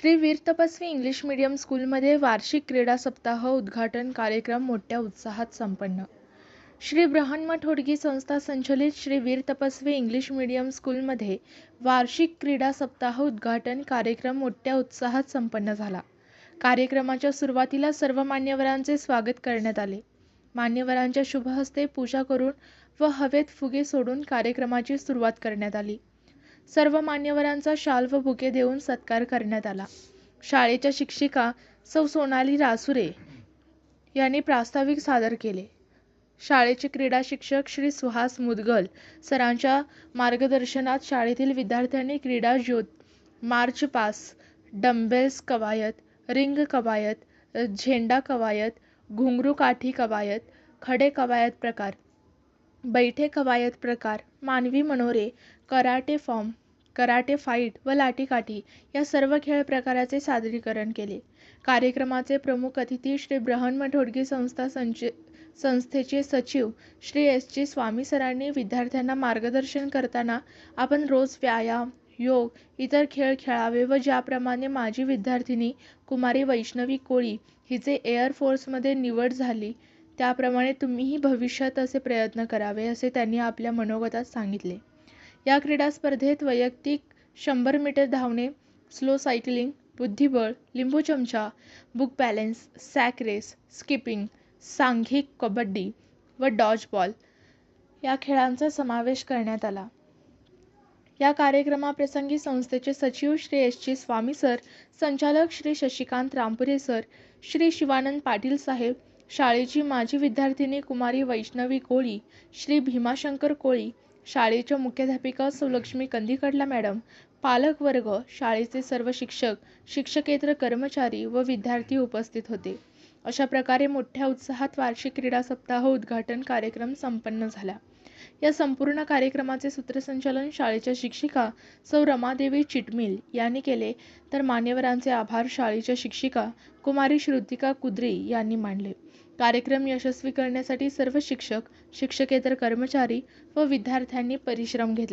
श्री वीर तपस्वी English medium स्कूलमध्ये वार्षिक क्रीडा सप्ताह उद्घाटन कार्यक्रम मोठ्या उत्साहात संपन्न. श्री ब्रह्मण्य होडगी संस्था संचलित श्री वीर तपस्वी इंग्लिश मीडियम स्कूलमध्ये वार्षिक क्रीडा सप्ताह उद्घाटन कार्यक्रम मोठ्या उत्साहात संपन्न झाला. कार्यक्रमाच्या सुरुवातीला सर्व मान्यवरांचे स्वागत करण्यात आले. मान्यवरांच्या शुभहस्ते पूजा करून व हवेत फुगे सोडून कार्यक्रमाची सुरुवात करण्यात आली. सर्व मान्यवरांचा शाल व बुके देऊन सत्कार करण्यात आला. शाळेच्या शिक्षिका सौ सोनाली रासुरे यांनी प्रास्ताविक सादर केले. शाळेचे क्रीडा शिक्षक श्री सुहास मुदगल सरांच्या मार्गदर्शनात शाळेतील विद्यार्थ्यांनी क्रीडा ज्योत मार्च पास डंबेल्स कवायत रिंग कवायत झेंडा कवायत घुंगरू काठी कवायत खडे कवायत प्रकार बैठे कवायत प्रकार मानवी मनोरे कराटे फॉर्म कराटे फाईट व लाठीकाठी या सर्व खेळ प्रकाराचे सादरीकरण केले. कार्यक्रमाचे प्रमुख अतिथी श्री ब्रहन्म ढोडगे संस्था संच संस्थेचे सचिव श्री एस जी स्वामी सरांनी विद्यार्थ्यांना मार्गदर्शन करताना आपण रोज व्यायाम योग इतर खेळ खेळावे व ज्याप्रमाणे माझी विद्यार्थिनी कुमारी वैष्णवी कोळी हिचे एअरफोर्समध्ये निवड झाली. त्याप्रमाणे तुम्हीही भविष्यात असे प्रयत्न करावे असे त्यांनी आपल्या मनोगतात सांगितले. या क्रीडा स्पर्धेत वैयक्तिक शंभर मीटर धावणे स्लो सायकलिंग बुद्धिबळ लिंबू चमचा book balance sack race skipping सांघिक कबड्डी व डॉजबॉल या खेळांचा समावेश करण्यात आला. या कार्यक्रमाप्रसंगी संस्थेचे सचिव Shri S G Swami sir संचालक श्री शशिकांत रामपुरे सर श्री शिवानंद पाटील साहेब शाळेची माजी विद्यार्थिनी कुमारी वैष्णवी कोळी श्री भीमाशंकर कोळी शाळेच्या मुख्याध्यापिका सुलक्ष्मी कंदीकडला मॅडम पालकवर्ग शाळेचे सर्व शिक्षक शिक्षकेतर कर्मचारी व विद्यार्थी उपस्थित होते. अशा प्रकारे मोठ्या उत्साहात वार्षिक क्रीडा सप्ताह उद्घाटन कार्यक्रम संपन्न झाला. या संपूर्ण कार्यक्रमाचे सूत्रसंचालन शाळेच्या शिक्षिका सौ रमादेवी चिटमिल यांनी केले. तर मान्यवरांचे आभार शाळेच्या शिक्षिका कुमारी श्रुतिका कुद्री यांनी मांडले कार्यक्रम यशस्वी करण्यासाठी सर्व शिक्षक शिक्षकेतर कर्मचारी व विद्यार्थ्यांनी परिश्रम घेतले.